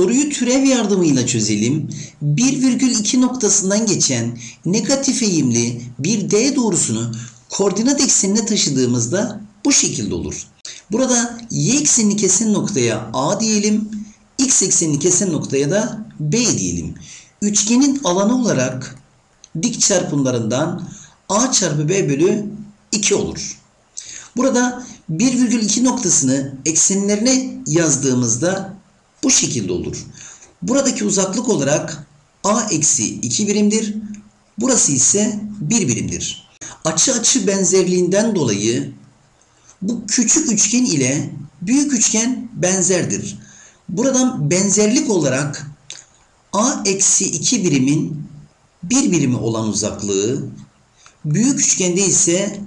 Soruyu türev yardımıyla çözelim. 1,2 noktasından geçen negatif eğimli bir D doğrusunu koordinat eksenine taşıdığımızda bu şekilde olur. Burada y eksenini kesen noktaya A diyelim, x eksenini kesen noktaya da B diyelim. Üçgenin alanı olarak dik çarpımlarından A çarpı B bölü 2 olur. Burada 1,2 noktasını eksenlerine yazdığımızda bu şekilde olur. Buradaki uzaklık olarak A eksi 2 birimdir. Burası ise 1 birimdir. Açı açı benzerliğinden dolayı bu küçük üçgen ile büyük üçgen benzerdir. Buradan benzerlik olarak A eksi 2 birimin 1 birimi olan uzaklığı, büyük üçgende ise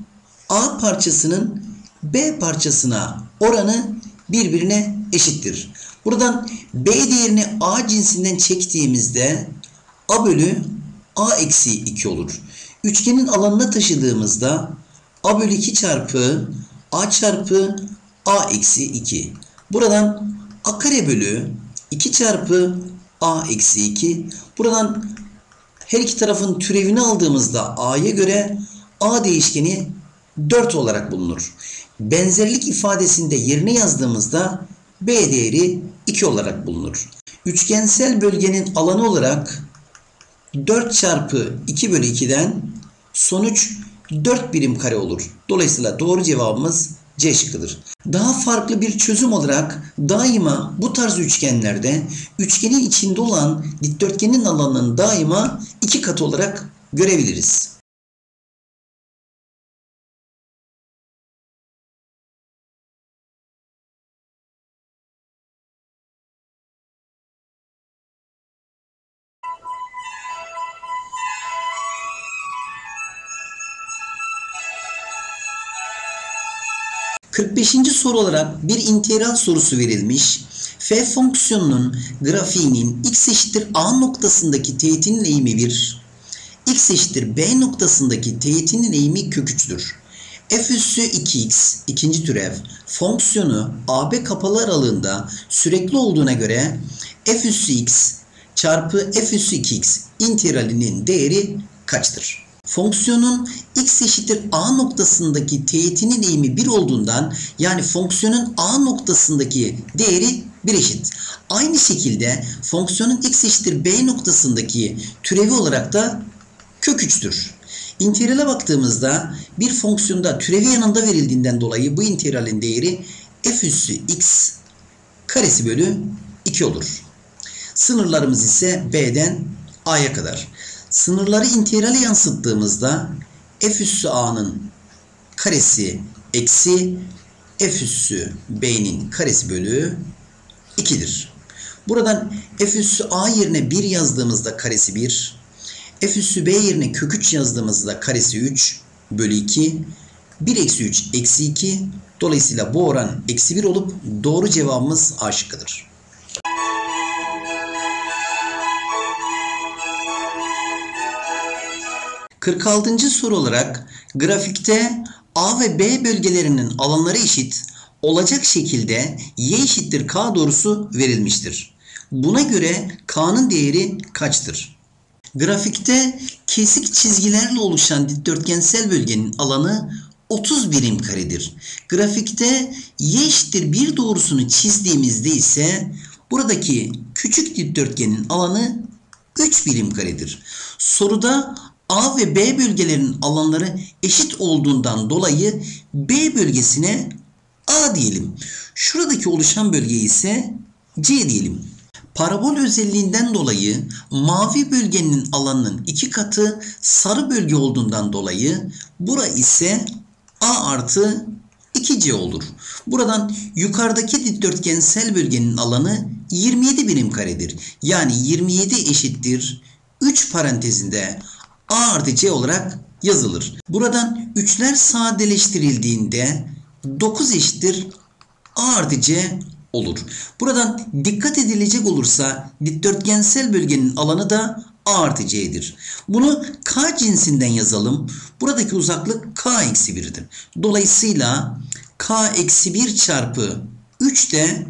A parçasının B parçasına oranı birbirine eşittir. Buradan B değerini A cinsinden çektiğimizde A bölü A eksi 2 olur. Üçgenin alanına taşıdığımızda A bölü 2 çarpı A çarpı A eksi 2. Buradan A kare bölü 2 çarpı A eksi 2. Buradan her iki tarafın türevini aldığımızda A'ya göre A değişkeni 4 olarak bulunur. Benzerlik ifadesinde yerine yazdığımızda B değeri 2 olarak bulunur. Üçgensel bölgenin alanı olarak 4 çarpı 2 bölü 2'den sonuç 4 birim kare olur. Dolayısıyla doğru cevabımız C şıkkıdır. Daha farklı bir çözüm olarak daima bu tarz üçgenlerde üçgenin içinde olan dikdörtgenin alanının daima iki katı olarak görebiliriz. 45. soru olarak bir integral sorusu verilmiş. F fonksiyonunun grafiğinin x eşittir a noktasındaki teğetinin eğimi 1, x eşittir b noktasındaki teğetinin eğimi kök 3'tür. f üssü 2x ikinci türev fonksiyonu AB kapalı aralığında sürekli olduğuna göre f üssü x çarpı f üssü 2x integralinin değeri kaçtır? Fonksiyonun x eşittir a noktasındaki teğetinin eğimi 1 olduğundan yani fonksiyonun a noktasındaki değeri 1 eşit. Aynı şekilde fonksiyonun x eşittir b noktasındaki türevi olarak da kök 3'tür. İntegrale baktığımızda bir fonksiyonda türevi yanında verildiğinden dolayı bu integralin değeri f üssü x karesi bölü 2 olur. Sınırlarımız ise b'den a'ya kadar. Sınırları integrale yansıttığımızda f üssü a'nın karesi eksi f üssü b'nin karesi bölü 2'dir. Buradan f üssü a yerine 1 yazdığımızda karesi 1, f üssü b yerine kök 3 yazdığımızda karesi 3 bölü 2, 1 eksi 3 eksi 2. Dolayısıyla bu oran eksi 1 olup doğru cevabımız A şıkkıdır. 46. soru olarak grafikte A ve B bölgelerinin alanları eşit olacak şekilde y eşittir k doğrusu verilmiştir. Buna göre k'nın değeri kaçtır? Grafikte kesik çizgilerle oluşan dikdörtgensel bölgenin alanı 30 birim karedir. Grafikte y eşittir 1 doğrusunu çizdiğimizde ise buradaki küçük dikdörtgenin alanı 3 birim karedir. Soruda A ve B bölgelerinin alanları eşit olduğundan dolayı B bölgesine A diyelim. Şuradaki oluşan bölge ise C diyelim. Parabol özelliğinden dolayı mavi bölgenin alanının iki katı sarı bölge olduğundan dolayı bura ise A artı 2C olur. Buradan yukarıdaki dikdörtgensel bölgenin alanı 27 birim karedir. Yani 27 eşittir 3 parantezinde A artı C olarak yazılır. Buradan 3'ler sadeleştirildiğinde 9 eşittir A artı C olur. Buradan dikkat edilecek olursa dikdörtgensel bölgenin alanı da A artı C'dir. Bunu K cinsinden yazalım. Buradaki uzaklık K eksi 1'dir. Dolayısıyla K eksi 1 çarpı 3 de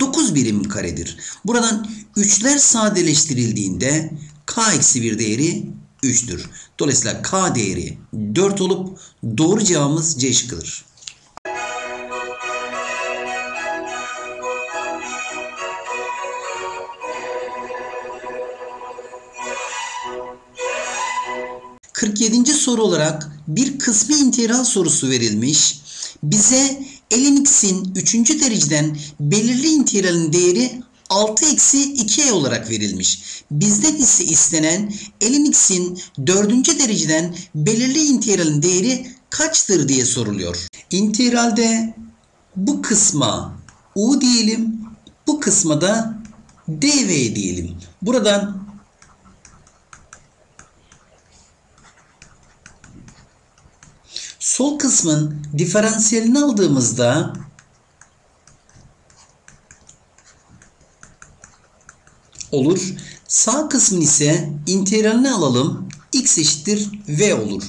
9 birim karedir. Buradan 3'ler sadeleştirildiğinde k eksi 1 değeri 3'tür. Dolayısıyla k değeri 4 olup doğru cevabımız C şıkkıdır. ...47. soru olarak bir kısmi integral sorusu verilmiş. Bize ln x'in 3. dereceden belirli integralin değeri 6 eksi 2e olarak verilmiş. Bizden ise istenen ln x'in 4. dereceden belirli integralin değeri kaçtır diye soruluyor. İntegralde bu kısma u diyelim, bu kısma da dv diyelim. Buradan sol kısmın diferansiyelini aldığımızda olur. Sağ kısmın ise integralini alalım. x eşittir v olur.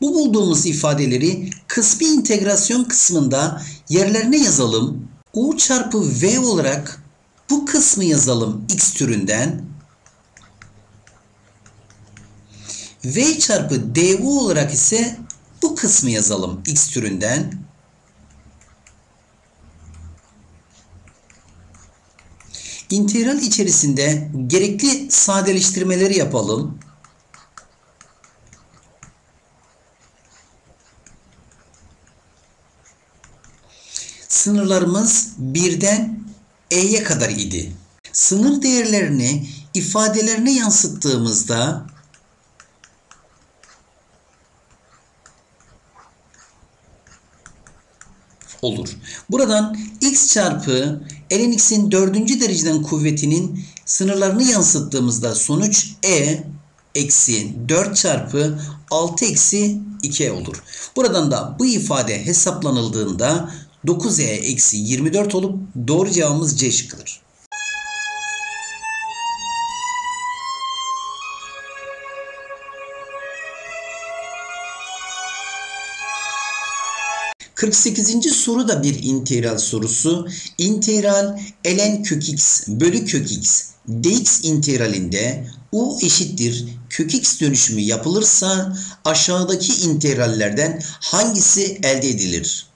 Bu bulduğumuz ifadeleri kısmi integrasyon kısmında yerlerine yazalım. u çarpı v olarak bu kısmı yazalım x türünden. v çarpı dv olarak ise bu kısmı yazalım x türünden. İntegral içerisinde gerekli sadeleştirmeleri yapalım. Sınırlarımız birden e'ye kadar idi. Sınır değerlerini ifadelerine yansıttığımızda olur. Buradan x çarpı ln x'in dördüncü dereceden kuvvetinin sınırlarını yansıttığımızda sonuç e eksi 4 çarpı 6 eksi 2 olur. Buradan da bu ifade hesaplanıldığında 9e eksi 24 olup doğru cevabımız C şıkkıdır. 48. soru da bir integral sorusu. İntegral ln kök x bölü kök x dx integralinde u eşittir kök x dönüşümü yapılırsa aşağıdaki integrallerden hangisi elde edilir?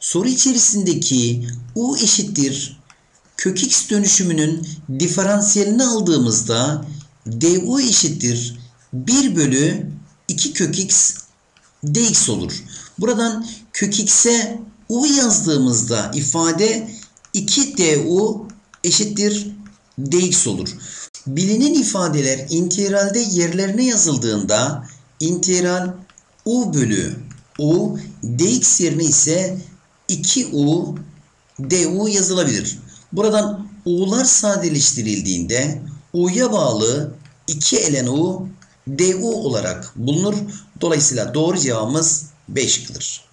Soru içerisindeki u eşittir kök x dönüşümünün diferansiyelini aldığımızda du eşittir 1 bölü 2 kök x dx olur. Buradan kök x'e u yazdığımızda ifade 2du eşittir dx olur. Bilinen ifadeler integralde yerlerine yazıldığında integral u bölü u dx yerine ise 2u du yazılabilir. Buradan u'lar sadeleştirildiğinde u'ya bağlı 2 ln u du olarak bulunur. Dolayısıyla doğru cevabımız B şıkkıdır.